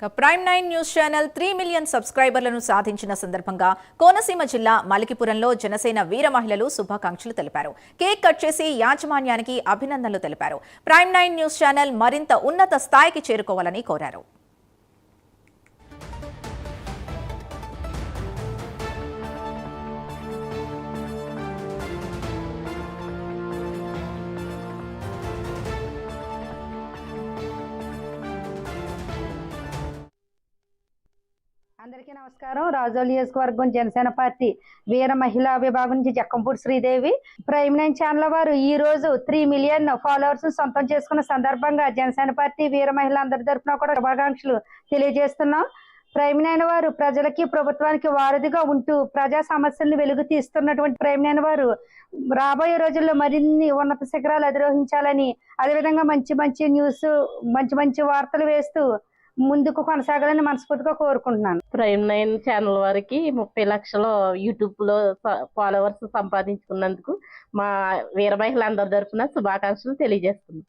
ఇక Prime nine news channel three million సబ్స్క్రైబర్లను సాధించిన సందర్భంగా కోనసీమ జిల్లా మలికిపురంలో జనసేన వీర మహిళలు శుభాకాంక్షలు తెలిపారు. కేక్ కట్ చేసి యాజమాన్యానికి అభినందనలు తెలిపారు. ప్రైమ్ నైన్ న్యూస్ ఛానల్ మరింత ఉన్నత స్థాయికి చేరుకోవాలని కోరారు. అందరికీ నమస్కారం. రాజోల్ నియోజకవర్గం జనసేన పార్టీ వీర మహిళా విభాగం నుంచి Jakkampudi Sridevi. Prime nine channel వారు ఈ రోజు త్రీ మిలియన్ ఫాలోవర్స్ సొంతం చేసుకున్న సందర్భంగా జనసేన పార్టీ వీర మహిళ అందరి తరఫున కూడా శుభాకాంక్షలు తెలియజేస్తున్నాం. ప్రైమ్ నైన్ వారు ప్రజలకి ప్రభుత్వానికి వారధిగా ఉంటూ ప్రజా సమస్యలను వెలుగు తీస్తున్నటువంటి ప్రైమ్ నైన్ వారు రాబోయే రోజుల్లో మరిన్ని ఉన్నత శిఖరాలు అధిరోహించాలని అదేవిధంగా మంచి మంచి న్యూస్ మంచి మంచి వార్తలు వేస్తూ ముందుకు కొనసాగాలని మనస్ఫూర్తిగా కోరుకుంటున్నాను. ప్రైమ్ నైన్ ఛానల్ వారికి ముప్పై లక్షలు యూట్యూబ్లో ఫాలోవర్స్ సంపాదించుకున్నందుకు మా వీర మహిళలందరి తరఫున శుభాకాంక్షలు తెలియజేస్తున్నాను